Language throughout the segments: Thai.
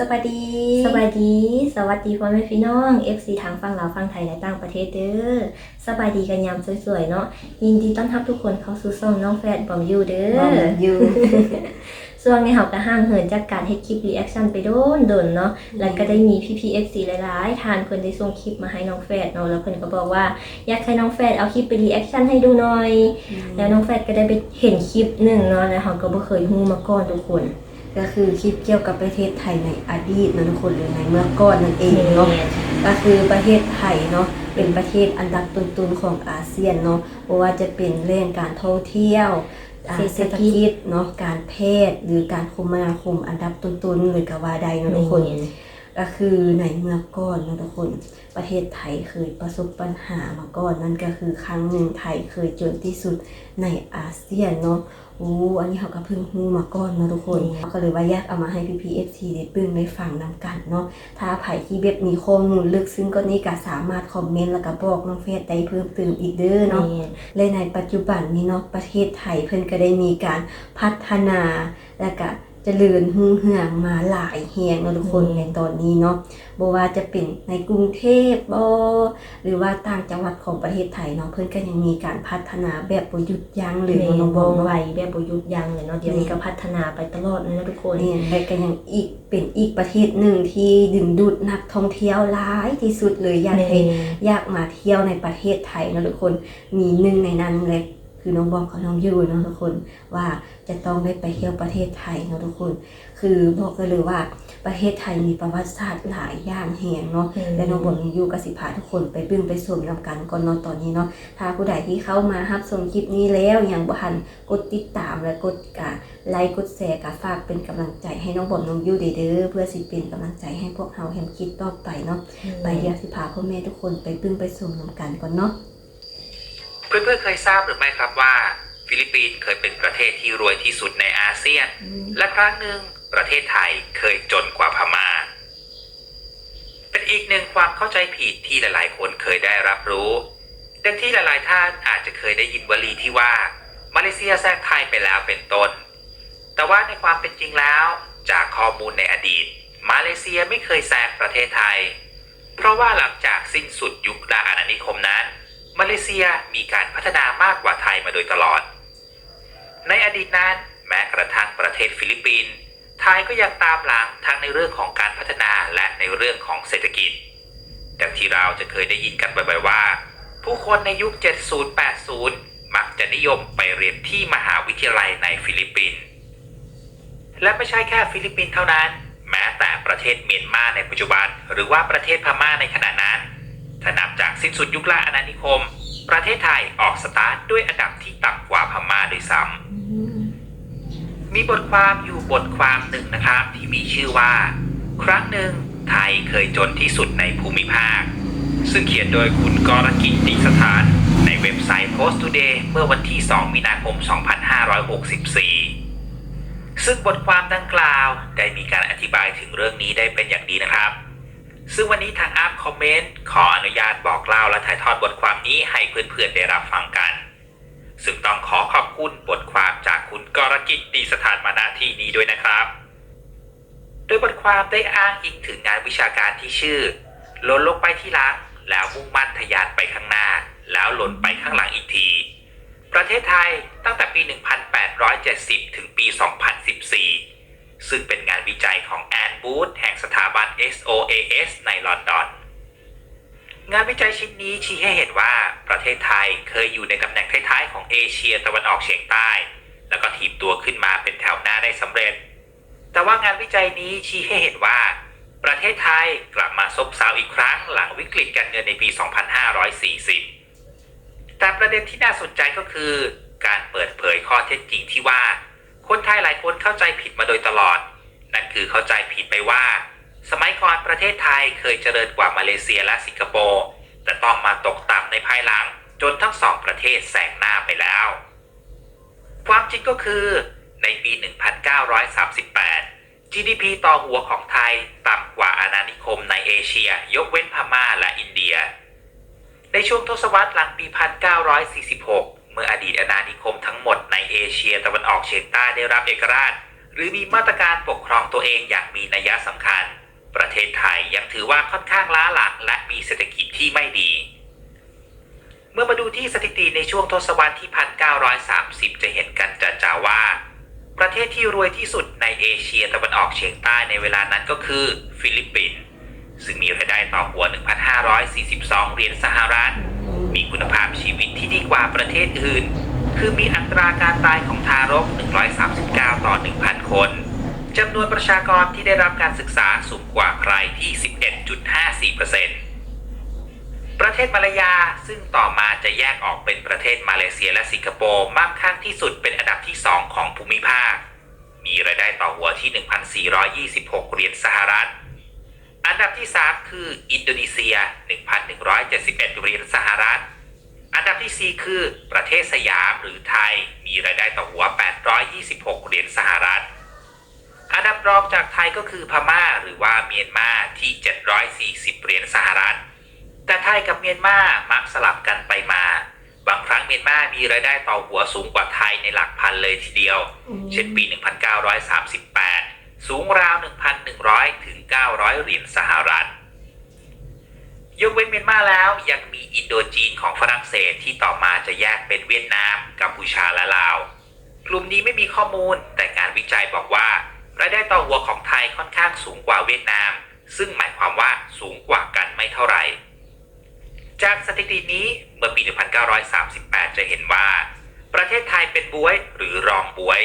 สวัสดีสบายดี สวัสดีพ่อแม่พี่น้อง FC ทางฝั่งลาวฝั่งไทยและต่างประเทศเด้อสบายดีกันยามสวยๆเนาะยินดีต้อนรับทุกคนเข้าสู่ช่องน้องแฟดบอมยูเด้บอมอยูช่วงนี้เราก็ห่างเหินจากการเฮ็ดคลิปรีแอคชั่นไปโดนโดนๆเนาะแล้วก็ได้มีพี่พี FC หลายๆทานเพิ่นได้ส่งคลิปมาให้น้องแฟดเนาะแล้วเพิ่นก็บอกว่าอยากให้น้องแฟดเอาคลิปไปรีแอคชั่นให้ดูหน่อย แล้วน้องแฟดก็ได้ไปเห็นคลิปหนึ่งเนาะแล้วเราก็บ่เคยฮู้มาก่อนทุกคน ก็คือคลิปเกี่ยวกับประเทศไทยในอดีตนะทุกคนหรือในเมื่อก่อนนั่นเองเนาะก็คือประเทศไทยเนาะเป็นประเทศอันดับต้นๆของอาเซียนเนาะเพราะว่าจะเป็นเรื่องการท่องเที่ยวอ่าเศเศรรษษฐฐกิจกิจเนาะการแพทย์หรือการคมนาคมอันดับต้นๆเลยก็ว่าได้เนาะทุกคนก็คือในเมื่อก่อนเนาะทุกคน ประเทศไทยเคยประสบปัญหามาก่อนนั่นก็คือครั้งหนึ่งไทยเคยจนที่สุดในอาเซียนเนาะ โอ้อันนี้เขาก็เพิ่งรู้มาก่อนเนาะทุกคนอืมก็เลยว่าอยากเอามาให้พี่พีเอฟซีได้เบิ่งได้ฟังนำกันเนาะถ้าไผที่เว็บมีข้อมูลลึกซึ้งก็นี้ก็สามารถคอมเมนต์แล้วก็บอกน้องเฟซได้เพิ่มเติมอีกเด้อเนาะและในปัจจุบันนี้เนาะประเทศไทยเพิ่นก็ได้มีการพัฒนาและก็ เจริญรุ่งเรืองมาหลายแห่งเนาะทุกคนอืมในตอนนี้เนาะบ่ว่าจะเป็นในกรุงเทพบ่หรือว่าต่างจังหวัดของประเทศไทยเนาะเพิ่นก็ยังมีการพัฒนาแบบบ่หยุดยั้งเลยเรียเนาะนน้องบบออกไวเนาะแบบประยุทธ์ยังเลยเนาะเดี๋ยวนี้ก็พัฒนาไปตลอดเลยนะทุกคนนี่และก็ยังอีกเป็นอีกประเทศหนึ่งที่ดึงดูดนักท่องเที่ยวหลายที่สุดเลยอยากให้อยากมาเที่ยวในประเทศไทยนะทุกคนมีหนึ่งในนั้นเลย คือน้องบอมกับน้องยูเนาะทุกคนว่าจะต้องได้ไปเที่ยวประเทศไทยเนาะทุกคน คือบอกกันเลยว่าประเทศไทยมีประวัติศาสตร์หลายอย่างแห่งเนาะและน้องบอมน้องยูก็สิพาทุกคนไปบึ้งไปสวมนำกันก่อนนอนตอนนี้เนาะถ้าผู้ใดที่เข้ามารับชมคลิปนี้แล้วยังบ่ทันกดติดตามและกดกะไลค์กดแชร์กะฝากเป็นกำลังใจให้น้องบอมน้องยูเด้อเพื่อสิเป็นกำลังใจให้พวกเราแฮมคิดต่อไปเนาะไปเดี๋ยวสิพาพ่อแม่ทุกคนไปปึ้งไปสุ่มนำกันก่อนเนาะ เพื่อนๆเคยทราบหรือไม่ครับว่า ฟิลิปปินส์เคยเป็นประเทศที่รวยที่สุดในอาเซียน และครั้งหนึ่งประเทศไทยเคยจนกว่าพม่า เป็นอีกหนึ่งความเข้าใจผิดที่หลายๆ คนเคยได้รับรู้ดังที่หลายๆท่านอาจจะเคยได้ยินวลีที่ว่ามาเลเซียแทรกไทยไปแล้วเป็นต้น แต่ว่าในความเป็นจริงแล้ว จากข้อมูลในอดีต มาเลเซียไม่เคยแซงประเทศไทย เพราะว่าหลังจากสิ้นสุดยุคล่าอาณานิคมนั้น มาเลเซียมีการพัฒนามากกว่าไทยมาโดยตลอด ในอดีตนั้นแม้กระทั่งประเทศฟิลิปปินส์ไทยก็ยังตามหลังทั้งในเรื่องของการพัฒนาและในเรื่องของเศรษฐกิจดังที่เราจะเคยได้ยินกันบ่อยๆว่า ผู้คนในยุค 70-80 มักจะนิยมไปเรียนที่มหาวิทยาลัยในฟิลิปปินส์และไม่ใช่แค่ฟิลิปปินส์เท่านั้น แม้แต่ประเทศเมียนมาในปัจจุบัน หรือว่าประเทศพม่าในขณะนั้น ถ้านับจากสิ้นสุดยุคล่าอาณานิคม ประเทศไทยออกสตาร์ทด้วยอันดับที่ต่ำกว่าพม่าด้วยซ้ำมีบทความอยู่บทความหนึ่งนะครับ ที่มีชื่อว่า ครั้งหนึ่งไทยเคยจนที่สุดในภูมิภาค ซึ่งเขียนโดยคุณกรกิจติสถานในเว็บไซต์ Post Today เมื่อวันที่ 2 มีนาคม 2564 ซึ่งบทความดังกล่าวได้มีการอธิบายถึงเรื่องนี้ได้เป็นอย่างดีนะครับ ซึ่งวันนี้ทางอัพคอมเมนต์ขออนุญาตบอกเล่าและถ่ายทอดบทความนี้ให้เพื่อนๆได้รับฟังกัน ซึ่งต้องขอขอบคุณบทความจากคุณกรกิจตีสถานมาณที่นี้ด้วยนะครับ โดยบทความได้อ้างอิงถึงงานวิชาการที่ชื่อหล่นลงไปที่หลังแล้วมุ่งมั่นทะยานไปข้างหน้า แล้วหล่นไปข้างหลังอีกที ประเทศไทยตั้งแต่ปี 1870 ถึงปี 2014 ซึ่งเป็นงานวิจัยของแอนบูธแห่งสถาบัน SOAS ในลอนดอน งานวิจัยชิ้นนี้ชี้ให้เห็นว่าประเทศไทยเคยอยู่ในตำแหน่งท้ายๆของเอเชียตะวันออกเฉียงใต้ แล้วก็ถีบตัวขึ้นมาเป็นแถวหน้าได้สำเร็จ แต่ว่างานวิจัยนี้ชี้ให้เห็นว่า ประเทศไทยกลับมาซบเซาอีกครั้งหลังวิกฤตการเงินในปี 2540 แต่ประเด็นที่น่าสนใจก็คือ การเปิดเผยข้อเท็จจริงที่ว่า คนไทยหลายคนเข้าใจผิดมาโดยตลอด นั่นคือเข้าใจผิดไปว่า สมัยก่อนประเทศไทยเคยเจริญกว่ามาเลเซียและสิงคโปร์แต่ต้องมาตกต่ำในภายหลัง จนทั้งสองประเทศแซงหน้าไปแล้ว ความจริงก็คือ ในปี 1938 GDP ต่อหัวของไทยต่ำกว่าอาณานิคมในเอเชีย ยกเว้นพม่าและอินเดีย ในช่วงทศวรรษหลังปี 1946 มื่ออดีตอาณานิคมทั้งหมดในเอเชียตะวันออกเฉียงใต้ได้รับเอกราช หรือมีมาตรการปกครองตัวเองอย่างมีนัยสำคัญ ประเทศไทยยังถือว่าค่อนข้างล้าหลังและมีเศรษฐกิจที่ไม่ดี เมื่อมาดูที่สถิติในช่วงทศวรรษที่ 1930 จะเห็นกันจะจ่าว่า ประเทศที่รวยที่สุดในเอเชียตะวันออกเฉียงใต้ในเวลานั้นก็คือ ฟิลิปปินส์ซึ่งมีรายได้ต่อหัว 1,542 เหรียญสหรัฐ มีคุณภาพชีวิตที่ดีกว่าประเทศอื่น คือมีอัตราการตายของทารก 139 ต่อ 1,000 คนจำนวนประชากรที่ได้รับการศึกษาสูงกว่าใครที่ 11.54%ประเทศมาลายาซึ่งต่อมาจะแยกออกเป็นประเทศมาเลเซียและสิงคโปร์มั่งคั่งที่สุดเป็นอันดับที่ 2 ของภูมิภาค มีรายได้ต่อหัวที่ 1,426 เหรียญสหรัฐ อันดับที่ 3 คืออินโดนีเซีย 1,171เหรียญสหรัฐ อันดับที่ 4 คือประเทศสยามหรือไทย มีรายได้ต่อหัว 826เหรียญสหรัฐ อันดับรองจากไทยก็คือพม่าหรือว่าเมียนมาที่ 740เหรียญสหรัฐ แต่ไทยกับเมียนมามักสลับกันไปมา บางครั้งเมียนมามีรายได้ต่อหัวสูงกว่าไทยในหลักพันเลยทีเดียว เช่นปี 1938 สูงราว 1,100 ถึง 900 เหรียญสหรัฐ ยกเว้นเมียนมาแล้วยังมีอินโดจีนของฝรั่งเศสที่ต่อมาจะแยกเป็นเวียดนาม กัมพูชาและลาว กลุ่มนี้ไม่มีข้อมูลแต่งานวิจัยบอกว่ารายได้ต่อหัวของไทยค่อนข้างสูงกว่าเวียดนาม ซึ่งหมายความว่าสูงกว่ากันไม่เท่าไหร่ จากสถิตินี้เมื่อปี 1938 จะเห็นว่า ประเทศไทยเป็นบวยหรือรองบวย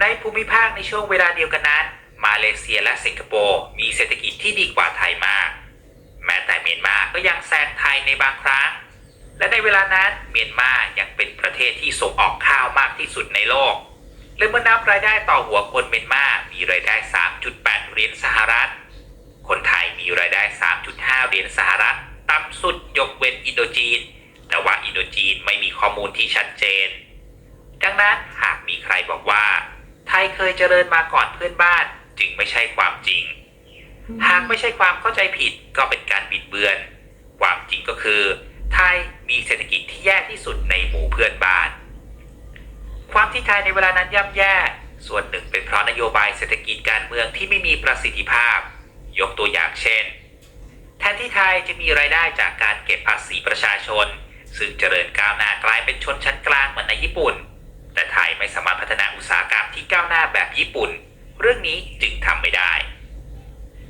ในภูมิภาคในช่วงเวลาเดียวกันนั้น มาเลเซียและสิงคโปร์มีเศรษฐกิจที่ดีกว่าไทยมาก แม้แต่เมียนมาก็ยังแซงไทยในบางครั้ง และในเวลานั้นเมียนมายังเป็นประเทศที่ส่งออกข้าวมากที่สุดในโลกและเมื่อนับรายได้ต่อหัวคนเมียนมา มีรายได้ 3.8 เหรียญสหรัฐ คนไทยมีรายได้ 3.5 เหรียญสหรัฐ ต่ำสุดยกเว้นอินโดจีน แต่ว่าอินโดจีนไม่มีข้อมูลที่ชัดเจน ดังนั้นหากมีใครบอกว่า ไทยเคยเจริญมาก่อนเพื่อนบ้านจึงไม่ใช่ความจริง หากไม่ใช่ความเข้าใจผิดก็เป็นการบิดเบือน ความจริงก็คือ ไทยมีเศรษฐกิจที่แย่ที่สุดในหมู่เพื่อนบ้าน ความที่ไทยในเวลานั้นย่ำแย่ ส่วนหนึ่งเป็นเพราะนโยบายเศรษฐกิจการเมืองที่ไม่มีประสิทธิภาพ ยกตัวอย่างเช่น แทนที่ไทยจะมีรายได้จากการเก็บภาษีประชาชน ซึ่งเจริญก้าวหน้ากลายเป็นชนชั้นกลางเหมือนในญี่ปุ่นแต่ ไทยไม่สามารถพัฒนาอุตสาหกรรมที่ก้าวหน้าแบบญี่ปุ่น เรื่องนี้จึงทำไม่ได้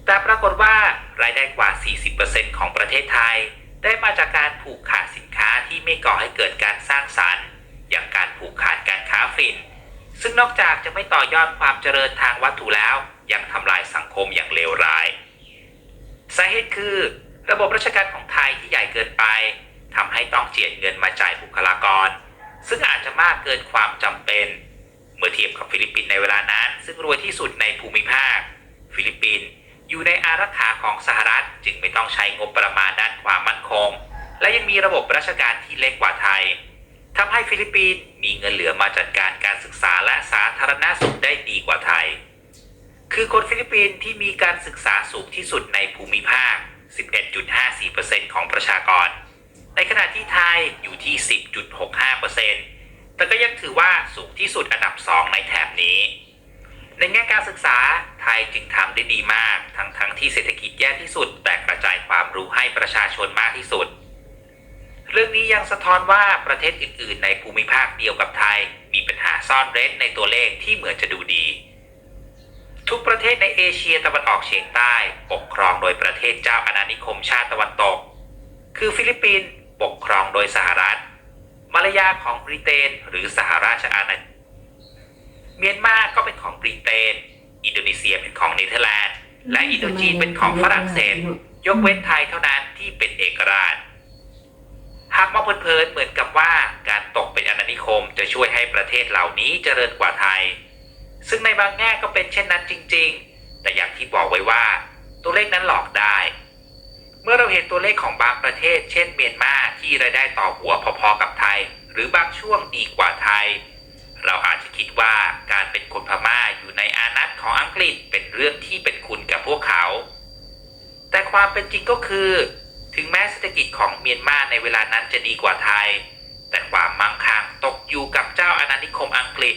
แต่ปรากฏว่ารายได้กว่า 40%ของประเทศไทย ได้มาจากการผูกขาดสินค้าที่ไม่ก่อให้เกิดการสร้างสรรค์ อย่างการผูกขาดการค้าฝิ่น ซึ่งนอกจากจะไม่ต่อยอดความเจริญทางวัตถุแล้ว ยังทำลายสังคมอย่างเลวร้ายสาเหตุคือ ระบบราชการของไทยที่ใหญ่เกินไปทำให้ต้องเจียดเงินมาจ่ายบุคลากร ซึ่งอาจจะมากเกินความจำเป็น เมื่อเทียบกับฟิลิปปินส์ในเวลานั้น ซึ่งรวยที่สุดในภูมิภาค ฟิลิปปินส์อยู่ในอารักขาของสหรัฐ จึงไม่ต้องใช้งบประมาณด้านความมั่นคง และยังมีระบบราชการที่เล็กกว่าไทยทำให้ฟิลิปปินส์มีเงินเหลือมาจัดการการศึกษาและสาธารณสุขได้ดีกว่าไทย คือคนฟิลิปปินส์ที่มีการศึกษาสูงที่สุดในภูมิภาค 11.54%ของประชากร ในขณะที่ไทยอยู่ที่ 10.65%แต่ก็ยังถือว่าสูงที่สุดอันดับ 2 ในแถบนี้ ในแง่การศึกษาไทยจึงทำได้ดีมาก ทั้งทั้งที่เศรษฐกิจแย่ที่สุด แต่กระจายความรู้ให้ประชาชนมากที่สุด เรื่องนี้ยังสะท้อนว่าประเทศอื่น ๆ ในภูมิภาคเดียวกับไทย มีปัญหาซ่อนเร้นในตัวเลขที่เหมือนจะดูดีทุกประเทศในเอเชียตะวันออกเฉียงใต้ ปกครองโดยประเทศเจ้าอาณานิคมชาติตะวันตก คือฟิลิปปินส์ ปกครองโดยสหรัฐ มาลายาของบริเตนหรือสหราชอาณาจักรเมียนมาก็เป็นของบริเตน อินโดนีเซียเป็นของเนเธอร์แลนด์ และอินโดจีนเป็นของฝรั่งเศส ยกเว้นไทยเท่านั้นที่เป็นเอกราช หากมองเพลินๆเหมือนกับว่าการตกเป็นอาณานิคมจะช่วยให้ประเทศเหล่านี้เจริญกว่าไทย ซึ่งในบางแง่ก็เป็นเช่นนั้นจริง ๆ แต่อย่างที่บอกไว้ว่าตัวเลขนั้นหลอกได้ เมื่อเราเห็นตัวเลขของบางประเทศ เช่นเมียนมาที่รายได้ต่อหัวพอๆกับไทย หรือบางช่วงดีกว่าไทย เราอาจจะคิดว่าการเป็นคนพม่าอยู่ในอานัตของอังกฤษเป็นเรื่องที่เป็นคุณกับพวกเขา แต่ความเป็นจริงก็คือ ถึงแม้เศรษฐกิจของเมียนมาในเวลานั้นจะดีกว่าไทย แต่ความมั่งคั่งตกอยู่กับเจ้าอาณานิคมอังกฤษ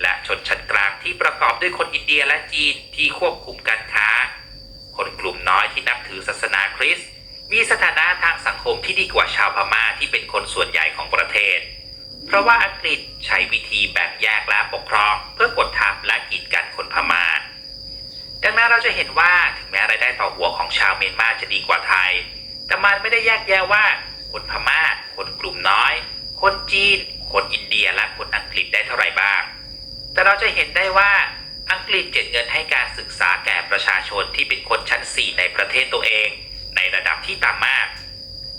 และชนชั้นกลางที่ประกอบด้วยคนอินเดียและจีนที่ควบคุมการค้า กลุ่มน้อยที่นับถือศาสนาคริสต์มีสถานะทางสังคมที่ดีกว่าชาวพม่าที่เป็นคนส่วนใหญ่ของประเทศ เพราะว่าอังกฤษใช้วิธีแบ่งแยกและปกครอง เพื่อกดทับและกีดกันคนพม่า ดังนั้นเราจะเห็นว่าถึงแม้รายได้ต่อหัวของชาวเมียนมาจะดีกว่าไทย แต่มันไม่ได้แยกแยะว่า คนพม่า คนกลุ่มน้อย คนจีน คนอินเดียและคนอังกฤษได้เท่าไหร่บ้าง แต่เราจะเห็นได้ว่า อังกฤษเจ็ดเงินให้การศึกษาแก่ประชาชนที่เป็นคนชั้น 4 ในประเทศตัวเอง ในระดับที่ต่ำมาก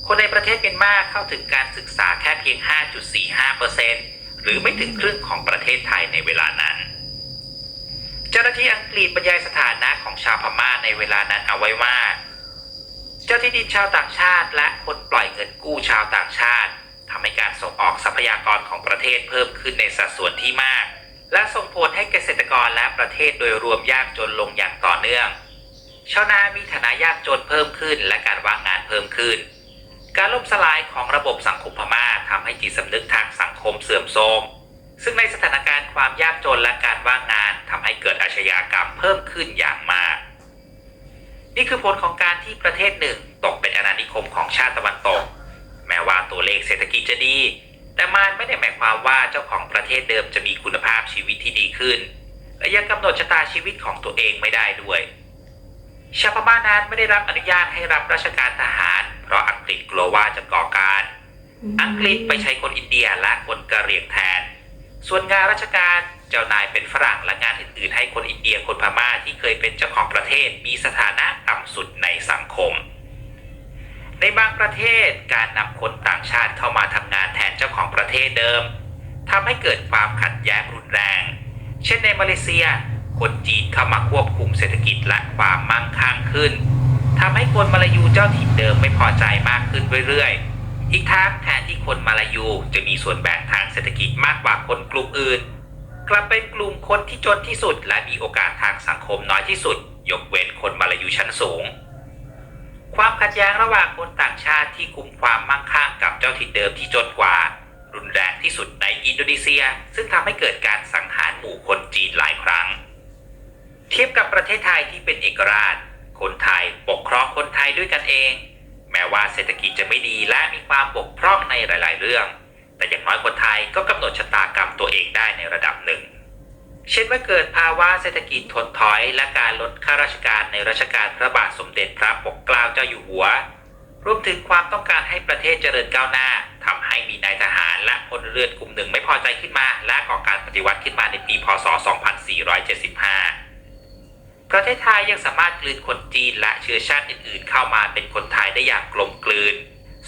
คนในประเทศเมียนมาเข้าถึงการศึกษาแค่เพียง 5.45%หรือไม่ถึงครึ่งของประเทศไทยในเวลานั้น เจ้าหน้าที่อังกฤษบรรยายสถานะของชาวพม่าในเวลานั้นเอาไว้ว่า เจ้าที่ดินชาวต่างชาติ และคนปล่อยเงินกู้ชาวต่างชาติทำให้การส่งออกทรัพยากรของประเทศเพิ่มขึ้นในสัดส่วนที่มาก และส่งผลให้เกษตรกรและประเทศโดยรวมยากจนลงอย่างต่อเนื่อง ชาวนามีฐานะยากจนเพิ่มขึ้นและการว่างงานเพิ่มขึ้น การล่มสลายของระบบสังคมพม่าทำให้จิตสำนึกทางสังคมเสื่อมโทรม ซึ่งในสถานการณ์ความยากจนและการว่างงานทำให้เกิดอาชญากรรมเพิ่มขึ้นอย่างมาก นี่คือผลของการที่ประเทศหนึ่งตกเป็นอาณานิคมของชาติตะวันตก แม้ว่าตัวเลขเศรษฐกิจจะดี แต่มันไม่ได้หมายความว่าเจ้าของประเทศเดิมจะมีคุณภาพชีวิตที่ดีขึ้น และยังกำหนดชะตาชีวิตของตัวเองไม่ได้ด้วยชาวพม่านั้นไม่ได้รับอนุญาตให้รับราชการทหาร เพราะอังกฤษกลัวว่าจะก่อการ อังกฤษไปใช้คนอินเดียและคนกะเหรี่ยงแทน ส่วนงานราชการเจ้านายเป็นฝรั่งและงานอื่นๆ ให้คนอินเดียคนพม่าที่เคยเป็นเจ้าของประเทศมีสถานะต่ำสุดในสังคม ในบางประเทศการนำคนต่างชาติเข้ามาทำงานแทนเจ้าของประเทศเดิมทำให้เกิดความขัดแย้งรุนแรง เช่นในมาเลเซีย คนจีนเข้ามาควบคุมเศรษฐกิจและความมั่งคั่งขึ้นทำให้คนมาลายูเจ้าถิ่นเดิมไม่พอใจมากขึ้นเรื่อยๆ อีกทั้งแทนที่คนมาลายูจะมีส่วนแบ่งทางเศรษฐกิจมากกว่าคนกลุ่มอื่น กลับเป็นกลุ่มคนที่จนที่สุดและมีโอกาสทางสังคมน้อยที่สุด ยกเว้นคนมาลายูชั้นสูง ความขัดแย้งระหว่างคนต่างชาติที่กุมความมั่งคั่งกับเจ้าถิ่นเดิมที่จนกว่า รุนแรงที่สุดในอินโดนีเซีย ซึ่งทำให้เกิดการสังหารหมู่คนจีนหลายครั้ง เทียบกับประเทศไทยที่เป็นเอกราช คนไทยปกครองคนไทยด้วยกันเอง แม้ว่าเศรษฐกิจจะไม่ดีและมีความบกพร่องในหลาย ๆ เรื่อง แต่อย่างน้อยคนไทยก็กำหนดชะตากรรมตัวเองได้ในระดับหนึ่ง เช่นเมื่อเกิดภาวะเศรษฐกิจถดถอยและการลดข้าราชการในรัชกาลพระบาทสมเด็จพระปกเกล้าเจ้าอยู่หัว รวมถึงความต้องการให้ประเทศเจริญก้าวหน้าทำให้มีนายทหารและพลเรือนกลุ่มหนึ่งไม่พอใจขึ้นมา และก่อการปฏิวัติขึ้นมาในปี พศ 2475 ประเทศไทยยังสามารถกลืนคนจีนและเชื้อชาติอื่นๆ เข้ามาเป็นคนไทยได้อย่างกลมกลืน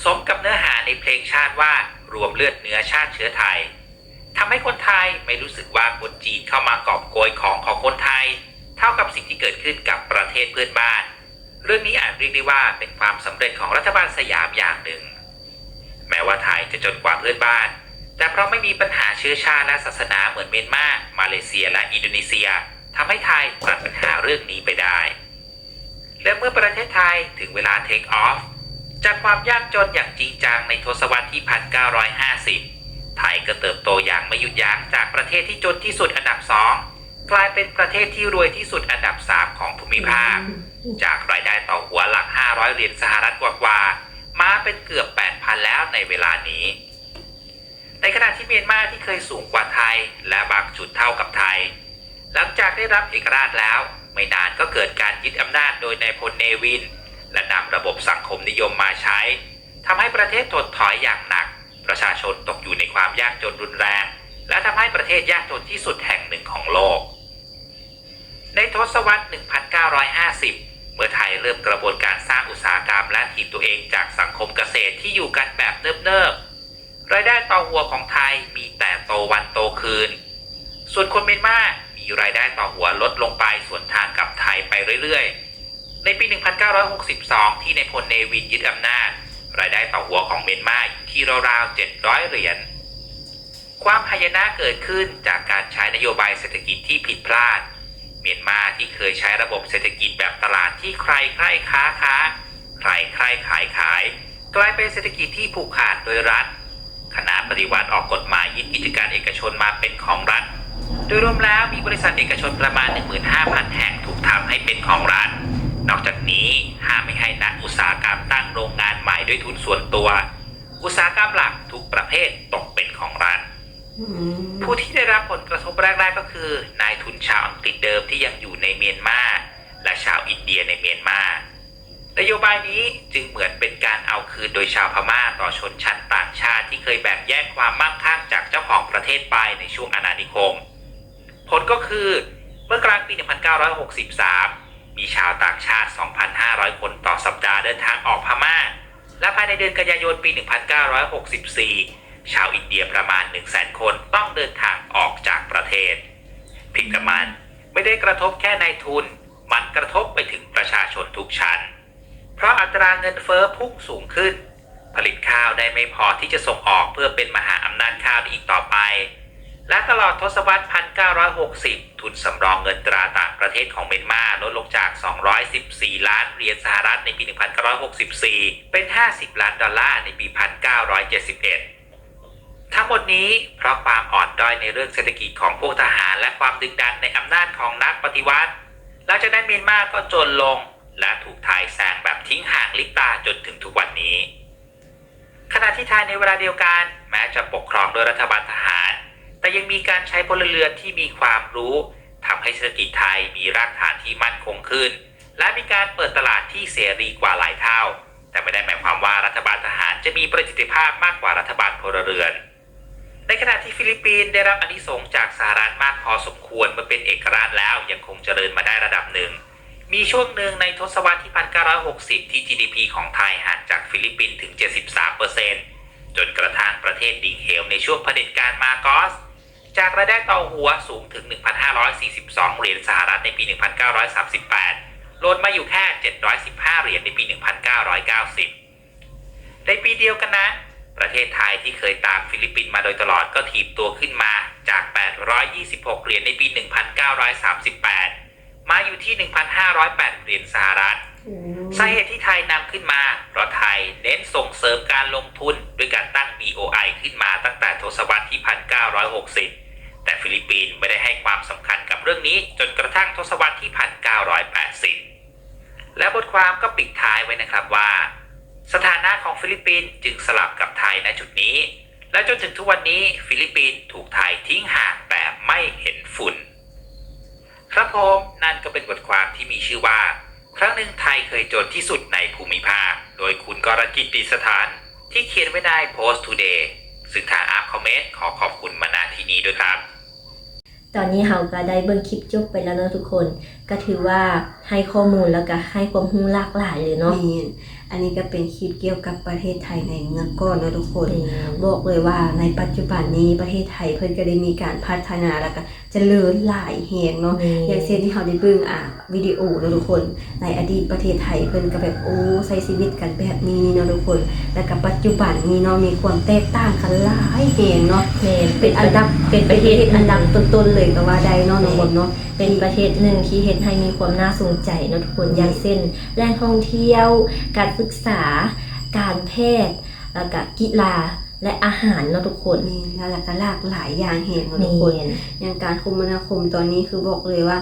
สมกับเนื้อหาในเพลงชาติว่ารวมเลือดเนื้อชาติเชื้อไทย ทำให้คนไทยไม่รู้สึกว่าคนจีนเข้ามากอบโกยของของคนไทย เท่ากับสิ่งที่เกิดขึ้นกับประเทศเพื่อนบ้าน เรื่องนี้อาจเรียกได้ว่าเป็นความสำเร็จของรัฐบาลสยามอย่างหนึ่ง แม้ว่าไทยจะจนกว่าเพื่อนบ้าน แต่เพราะไม่มีปัญหาเชื้อชาติและศาสนาเหมือนเมียนมา มาเลเซียและอินโดนีเซียทำให้ไทยตัดปัญหาเรื่องนี้ไปได้ และเมื่อประเทศไทยถึงเวลาเทคออฟจากความยากจนอย่างจริงจังในทศวรรษที่ 1950 ไทยก็เติบโตอย่างไม่หยุดยั้งจากประเทศที่จนที่สุดอันดับสองกลายเป็นประเทศที่รวยที่สุดอันดับ3ของภูมิภาค จากรายได้ต่อหัวหลัก 500 เหรียญสหรัฐกว่าๆมาเป็นเกือบ 8,000 แล้วในเวลานี้ ในขณะที่เมียนมาที่เคยสูงกว่าไทยและบางจุดเท่ากับไทย หลังจากได้รับเอกราชแล้ว ไม่นานก็เกิดการยึดอำนาจโดยนายพลเนวิน และนำระบบสังคมนิยมมาใช้ทำให้ประเทศถดถอยอย่างหนัก ประชาชนตกอยู่ในความยากจนรุนแรง และทำให้ประเทศยากจนที่สุดแห่งหนึ่งของโลก ในทศวรรษ 1950 เมื่อไทยเริ่มกระบวนการสร้างอุตสาหกรรมและถีบตัวเองจากสังคมเกษตรที่อยู่กันแบบเนิบๆ รายได้ต่อหัวของไทยมีแต่โตวันโตคืน ส่วนคนเมียนมามีรายได้ต่อหัวลดลงไปส่วนทางกับไทยไปเรื่อยๆ ในปี 1962 ที่ในพลเนวินยึดอำนาจ รายได้ต่อหัวของเมียนมาอยู่ที่ราวๆ700 เหรียญ ความหายนะเกิดขึ้นจากการใช้นโยบายเศรษฐกิจที่ผิดพลาด เมียนมาที่เคยใช้ระบบเศรษฐกิจแบบตลาดที่ใครใครค้าค้า ใครใครขายขาย กลายเป็นเศรษฐกิจที่ผูกขาดโดยรัฐ คณะปฏิวัติออกกฎหมายยึดกิจการเอกชนมาเป็นของรัฐ โดยรวมแล้วมีบริษัทเอกชนประมาณ 15,000 แห่งถูกทำให้เป็นของรัฐ นอกจากนี้ห้ามไม่ให้นักอุตสาหกรรมตั้งโรงงานใหม่ด้วยทุนส่วนตัว อุตสาหกรรมหลักทุกประเภทตกเป็นของรัฐอืมผู้ที่ได้รับผลกระทบแรกๆก็คือนายทุนชาวอังกฤษเดิมที่ยังอยู่ในเมียนมาและชาวอินเดียในเมียนมานโยบายนี้จึงเหมือนเป็นการเอาคืนโดยชาวพม่าต่อชนชั้นต่างชาติที่เคยแบ่งแยกความมั่งคั่งจากเจ้าของประเทศไปในช่วงอาณานิคม ผลก็คือเมื่อกลางปี 1963 มีชาวต่างชาติ 2,500 คนต่อสัปดาห์เดินทางออกพม่า และภายในเดือนกันยายนปี 1964 ชาวอินเดียประมาณ 100,000 คนต้องเดินทางออกจากประเทศผิกมันไม่ได้กระทบแค่นายทุน มันกระทบไปถึงประชาชนทุกชั้น เพราะอัตราเงินเฟ้อพุ่งสูงขึ้น ผลิตข้าวได้ไม่พอที่จะส่งออกเพื่อเป็นมหาอำนาจข้าวได้อีกต่อไป และตลอดทศวรรษ 1960 ทุนสำรองเงินตราต่างประเทศของเมียนมาลดลงจาก 214 ล้านเหรียญสหรัฐในปี 1964 เป็น 50 ล้านดอลลาร์ในปี 1971ทั้งหมดนี้เพราะความอ่อนด้อยในเรื่องเศรษฐกิจของพวกทหารและความดึงดันในอำนาจของนักปฏิวัติ หลังจากนั้นเมียนมาก็จนลง และถูกไทยแซงแบบทิ้งห่างลิบตาจนถึงทุกวันนี้ ขณะที่ไทยในเวลาเดียวกัน แม้จะปกครองโดยรัฐบาลทหาร แต่ยังมีการใช้พลเรือนที่มีความรู้ทำให้เศรษฐกิจไทยมีรากฐานที่มั่นคงขึ้น และมีการเปิดตลาดที่เสรีกว่าหลายเท่า แต่ไม่ได้หมายความว่ารัฐบาลทหารจะมีประสิทธิภาพมากกว่ารัฐบาลพลเรือน ในขณะที่ฟิลิปปินส์ได้รับอนิสงจากสหรัฐมากพอสมควรเมื่อเป็นเอกราชแล้วยังคงเจริญมาได้ระดับหนึ่ง มีช่วงหนึ่งในทศวรรษที่ 1960 ที่ GDP ของไทยห่างจากฟิลิปปินส์ถึง 73%จนกระทั่งประเทศดิ่งเหวในช่วงเผด็จการมาโกส จากรายได้ต่อหัวสูงถึง 1,542 เหรียญสหรัฐในปี 1938 ลดมาอยู่แค่ 715 เหรียญในปี 1990 ในปีเดียวกันนั้นประเทศไทยที่เคยตามฟิลิปปินส์มาโดยตลอดก็ถีบตัวขึ้นมาจาก 826 เหรียญในปี 1938 มาอยู่ที่ 1,508 เหรียญสหรัฐสาเหตุที่ไทยนำขึ้นมา เพราะไทยเน้นส่งเสริมการลงทุน ด้วยการตั้ง BOI ขึ้นมาตั้งแต่ทศวรรษที่ 1960 แต่ฟิลิปปินส์ไม่ได้ให้ความสำคัญกับเรื่องนี้จนกระทั่งทศวรรษที่ 1980 และบทความก็ปิดท้ายไว้นะครับว่า สถานะของฟิลิปปินส์จึงสลับกับไทยณจุดนี้ และจนถึงทุกวันนี้ฟิลิปปินส์ถูกไทยทิ้งห่างแต่ไม่เห็นฝุ่น ครับผมนั่นก็เป็นบทความที่มีชื่อว่า ครั้งหนึ่งไทยเคยจนที่สุดในภูมิภาค โดยคุณกรกิตติสถานที่เขียนไว้ใน Post Today ซึ่งทางอาร์คอมเมนต์ขอขอบคุณมาณที่นี้ด้วยครับ ตอนนี้เฮาก็ได้เบิ่งคลิปจบไปแล้วเนาะทุกคน ก็ถือว่าให้ข้อมูลแล้วก็ให้ความรู้หลากหลายเลยเนาะ อันนี้ก็เป็นคลิปเกี่ยวกับประเทศไทยในเมื่อก่อนเนอะทุกคนอืมบอกเลยว่าในปัจจุบันนี้ประเทศไทยเพิ่นก็ได้มีการพัฒนาแล้วก็เจริญหลายแหงเนาะอย่างเช่นที่เขาได้เบิ่งอะวิดีโอเนอะทุกคน ในอดีตประเทศไทยเพิ่นก็แบบโอ้ใช้ชีวิตกันแบบนี้เนาะทุกคน แล้วก็ปัจจุบันนี้เนาะมีความแตกต่างกันหลายแหงเนาะแม่นเป็นอันดับเป็นประเทศอันดับต้นๆเลยก็ว่าได้เนาะทุกคนเนาะเป็นประเทศหนึ่งที่เห็นให้มีความน่าสนใจเนาะทุกคนอย่างเช่นแหล่งท่องเที่ยวการศึกษา การแพทย์ แล้วก็กีฬาและอาหารเนาะทุกคนนี่แล้วก็หลากหลายอย่างแหงเนาะเมทุกคนนอย่างการคมนาคมตอนนี้คือบอกเลยว่า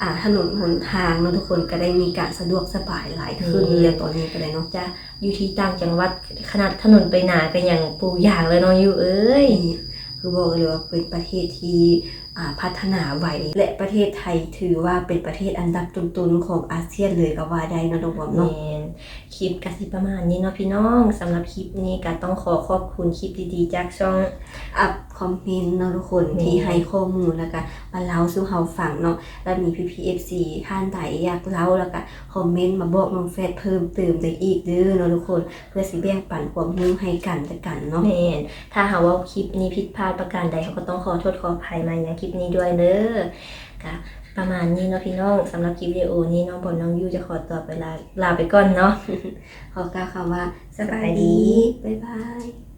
อ่าถนนหนทางเนาะทุกคนก็ได้มีการสะดวกสบายหลายขึ้นเลยตอนนี้ก็เลยเนาะจะอยู่ที่ต่างจังหวัดขนาดถนนไปหนาก็ยังปูอย่างเลยเนาะอยู่เอ้ยนี่คือบอกเลยว่าเป็นประเทศที่อ่า พัฒนาไวและประเทศไทยถือว่าเป็นประเทศอันดับต้นๆของอาเซียนเลยก็ว่าได้เนาะทุกคนแมเนาะนคลิปกสิประมาณนี้เนาะพี่น้องสำหรับคลิปนี้ก็ต้องขอขอบคุณคลิปดีๆ จากช่องอัพคอมเมนต์เนาะทุกคนนี่ที่ให้ข้อมูลแล้วก็มาเล่าสู่เฮาฟังเนาะแล้วมีพี่พีเอฟซีท่านใดอยากเล่าแล้วก็คอมเมนต์มาบอกน้องแฟดเพิ่มเติมได้อีกเด้อเนาะทุกคนเพื่อสิแบ่งปันความรู้ให้กันและกันเนาะแมนถ้าหากว่าคลิปนี้ผิดพลาดประการใดเขาก็ต้องขอโทษขออภัยมาในคลิปนี้ด้วยเด้อค่ะประมาณนี้เนาะพี่น้องสำหรับคลิปวิดีโอนี้น้องบอลน้องยูจะขอตัวไปลาลาไปก่อนเนาะขอกล่าวคำว่าสบายดีบ๊ายบาย